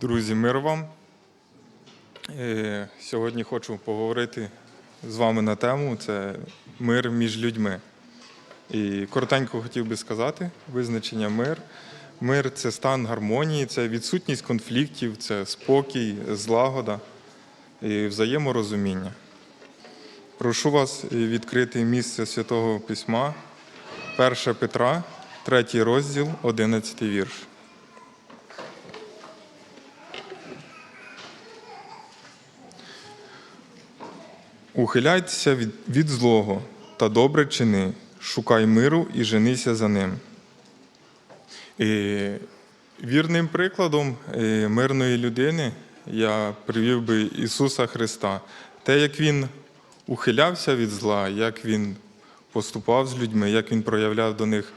Друзі, мир вам. Е, Сьогодні хочу поговорити з вами на тему це мир між людьми. І коротенько хотів би сказати визначення мир. Мир це стан гармонії, це відсутність конфліктів, це спокій, злагода і взаєморозуміння. Прошу вас відкрити місце Святого Письма, 1 Петра, 3 розділ, 11 вірш. Ухиляйтеся від, від злого та добре чини, шукай миру і женися за ним. І вірним прикладом е, мирної людини я привів би Ісуса Христа. Те, як Він ухилявся від зла, як Він поступав з людьми, як Він проявляв до них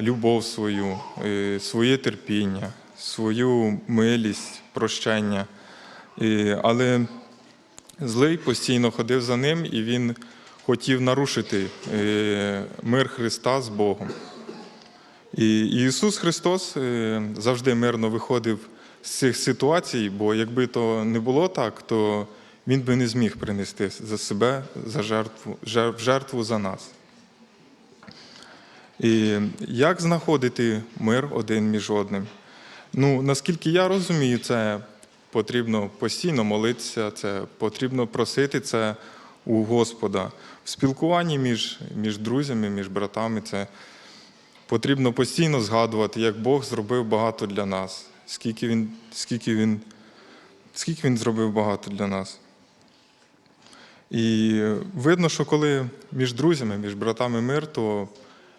любов свою, е, своє терпіння, свою милість, прощення. Але Злий постійно ходив за ним, і він хотів нарушити е, мир Христа з Богом. І Ісус Христос е, завжди мирно виходив з цих ситуацій, бо якби то не було так, то Він би не зміг принести за себе за жертву, жер- жертву за нас. І як знаходити мир один між одним? Ну, наскільки я розумію, це потрібно постійно молитися, це потрібно просити це у Господа. В спілкуванні між, між друзями, між братами, це потрібно постійно згадувати, як Бог зробив багато для нас, скільки Він, скільки він, скільки він зробив багато для нас. І видно, що коли між друзями, між братами мир, то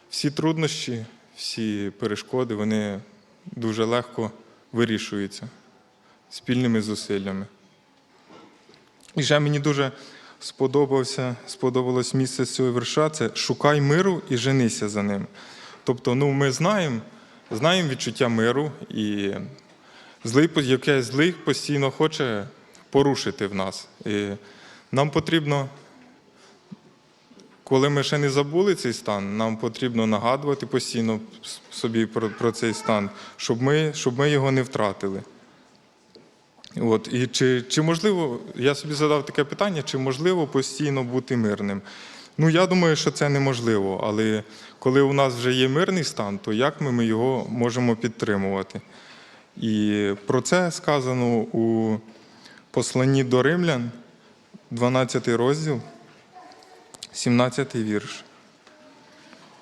всі труднощі, всі перешкоди, вони дуже легко вирішуються спільними зусиллями. І ще мені дуже сподобався, сподобалось місце з цього верша це шукай миру і женися за ним. Тобто, ну, ми знаємо, знаємо відчуття миру, і злий, яке злий постійно хоче порушити в нас. І нам потрібно, коли ми ще не забули цей стан, нам потрібно нагадувати постійно собі про, про цей стан, щоб ми, щоб ми його не втратили. От, і чи, чи можливо, я собі задав таке питання, чи можливо постійно бути мирним? Ну, я думаю, що це неможливо, але коли у нас вже є мирний стан, то як ми, ми його можемо підтримувати? І про це сказано у посланні до римлян, 12 розділ, 17 вірш.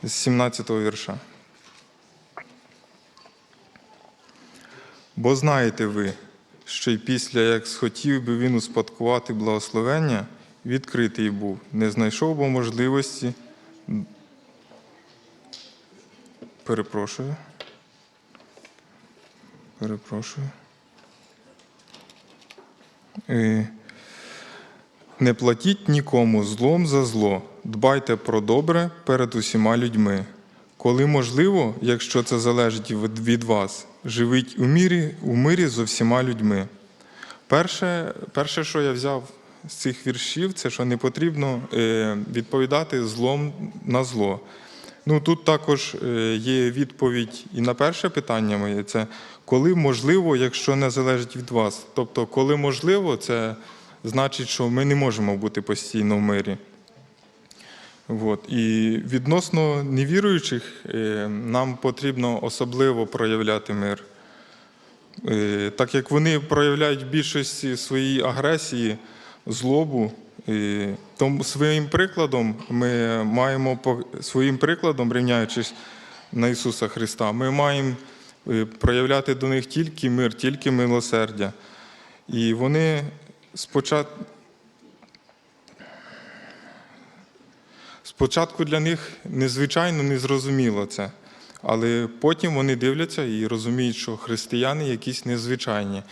З 17 вірша. Бо знаєте ви, що й після як схотів би він успадкувати благословення, відкритий був, не знайшов бо можливості. Перепрошую. Перепрошую. Е, Не платіть нікому злом за зло, дбайте про добре перед усіма людьми. Коли можливо, якщо це залежить від вас, живіть у мірі, у мирі з усіма людьми. Перше, перше, що я взяв з цих віршів, це що не потрібно е, відповідати злом на зло. Ну, тут також е, є відповідь і на перше питання моє це коли можливо, якщо не залежить від вас. Тобто, коли можливо, це значить, що ми не можемо бути постійно в мирі. От. І відносно невіруючих, е, нам потрібно особливо проявляти мир. Е, Так як вони проявляють більшості своїй агресії, злобу, е, тому своїм прикладом ми маємо своїм прикладом, рівняючись на Ісуса Христа, ми маємо проявляти до них тільки мир, тільки милосердя. І вони спочатку. Спочатку для них незвичайно незрозуміло це, але потім вони дивляться і розуміють, що християни якісь незвичайні.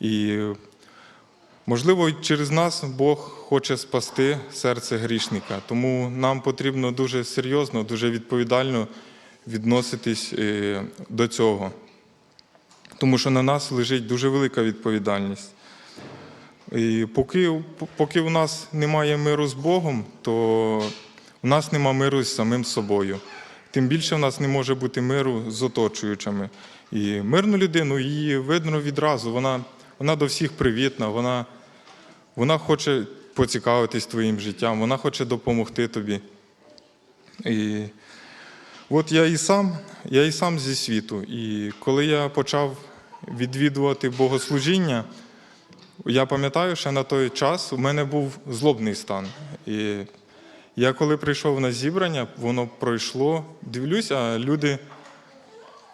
І, можливо, через нас Бог хоче спасти серце грішника. Тому нам потрібно дуже серйозно, дуже відповідально відноситись е, до цього. Тому що на нас лежить дуже велика відповідальність. І поки, поки у нас немає миру з Богом, то у нас нема миру з самим собою. Тим більше в нас не може бути миру з оточуючими. І мирну людину її видно відразу. Вона, вона до всіх привітна, вона, вона хоче поцікавитись твоїм життям, вона хоче допомогти тобі. І от я і сам, я і сам зі світу. І коли я почав відвідувати богослужіння, я пам'ятаю, що на той час у мене був злобний стан. І я коли прийшов на зібрання, воно пройшло. Дивлюсь, а люди,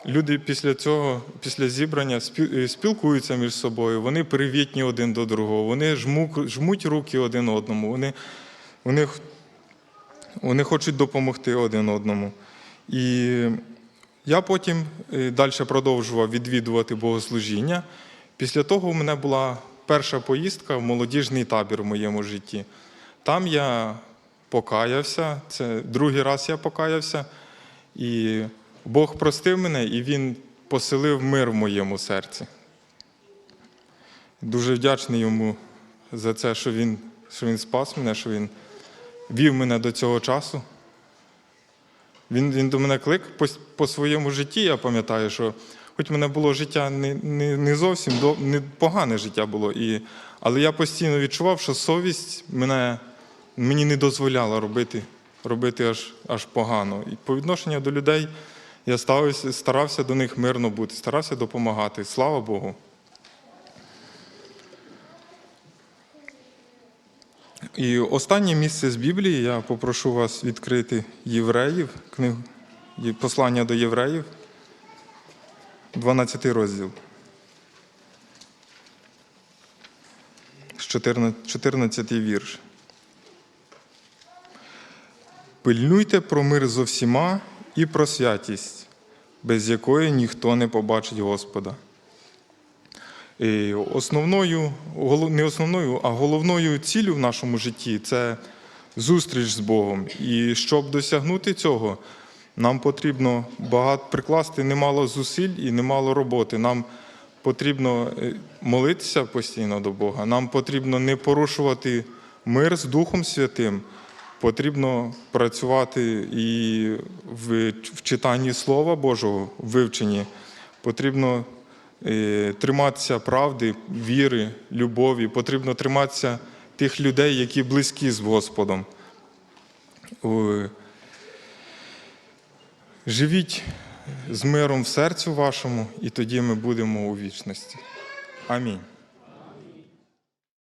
люди після цього, після зібрання е, спілкуються між собою, вони привітні один до другого, вони жмуть, жмуть руки один одному, вони, вони, вони хочуть допомогти один одному. І я потім далі продовжував відвідувати богослужіння. Після того у мене була перша поїздка в молодіжний табір в моєму житті. Там я покаявся, це другий раз я покаявся, і Бог простив мене, і Він поселив мир в моєму серці. Дуже вдячний йому за це, що він, що він спас мене, що він вів мене до цього часу. Він, він до мене клик по, по своєму житті. Я пам'ятаю, що хоч в мене було життя не, не, не зовсім до, не погане життя було, і, але я постійно відчував, що совість мене, мені не дозволяла робити, робити аж, аж погано. І по відношенню до людей я ставився, старався до них мирно бути, старався допомагати. Слава Богу. І останнє місце з Біблії я попрошу вас відкрити Євреїв, книгу послання до євреїв, 12 розділ. З 14, 14 вірш. Пильнуйте про мир зо всіма і про святість, без якої ніхто не побачить Господа. І основною, не основною, а головною ціллю в нашому житті це зустріч з Богом. І щоб досягнути цього, нам потрібно багато прикласти немало зусиль і немало роботи. Нам потрібно е, молитися постійно до Бога. Нам потрібно не порушувати мир з Духом Святим. Потрібно працювати і в читанні Слова Божого, в вивченні. Потрібно е, триматися правди, віри, любові. Потрібно триматися тих людей, які близькі з Господом. Живіть з миром в серцю вашому, і тоді ми будемо у вічності. Амінь.